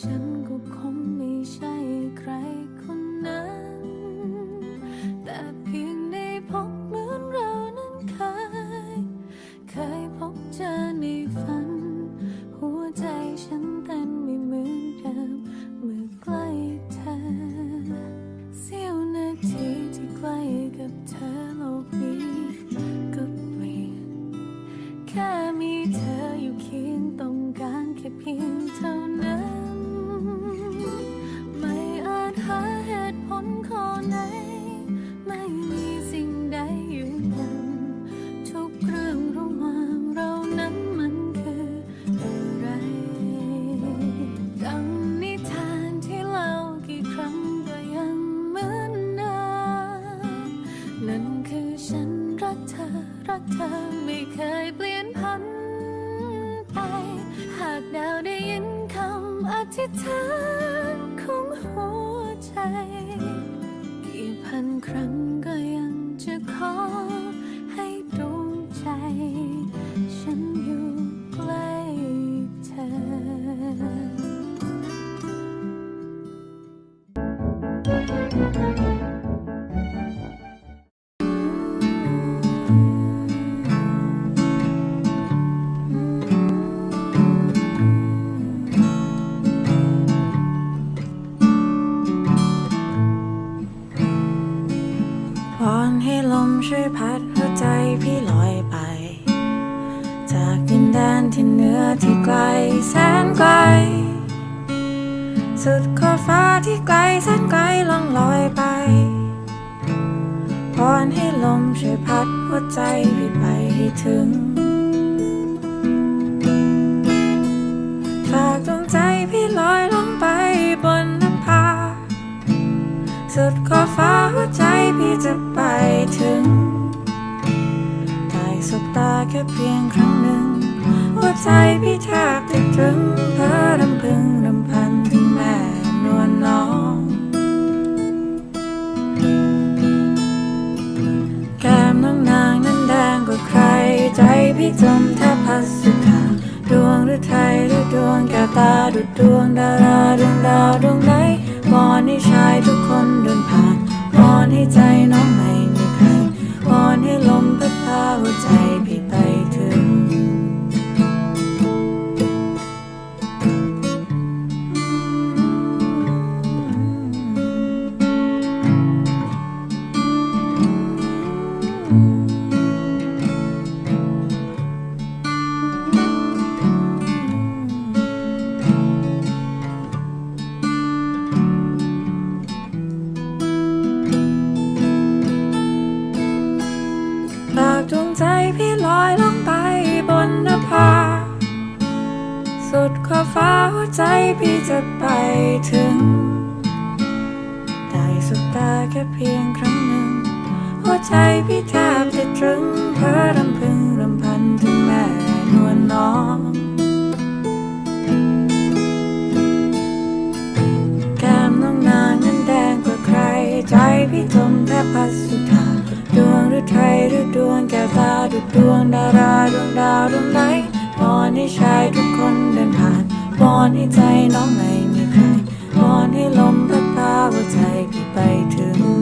ฉันก็ขอ รักเธอไม่เคยเปลี่ยนพันไป หากดาวได้ยินคำอธิษฐานของหัวใจ กี่พันครั้งก็ยังจะขอ ให้ลมช่วยพัดหัวใจพี่ลอยไป จากดินแดนที่เหนือที่ไกลแสนไกล สุดขอบฟ้าที่ไกลแสนไกลล่องลอยไปวอนให้ลมช่วยพัดหัวใจพี่ไปให้ถึง ฝากดวงใจพี่ลอยลงไปบนนภาสุดขอบฟ้าหัว ที่จะไปถึงได้สบตาแค่เพียงครั้งหนึ่งหัวใจพี่แทบติดตรึงเพ้อรำพึงรำพันถึงแม่นวลน้อง แก้มน้องนางนั้นแดงกว่าใคร ใจพี่จมแทบพัดสุดทางดวงหรือไทยหรือดวงแก้วตาดุดดวงดาราดวงดาวดวงไหนวอนให้ชายทุกคนเดินผ่าน ให้ใจน้องไม่มีใครวอนให้ลมพัดพาหัวใจ ใจพี่ลอยลงไปบนนภา สุดขอบฟ้าใจพี่จะไปถึง ได้สุดตาแค่เพียงครั้งหนึ่ง หัวใจพี่แทบจะตรึงเพ้อรำพึงรำพันถึงแม่นวลน้อง ดวงดาราดวงดาวดวงไหนวอนให้ชายทุกคนเดินผ่านวอนให้ใจน้องไม่มีใครวอนให้ลมพัดพาหัวใจพี่ไปถึง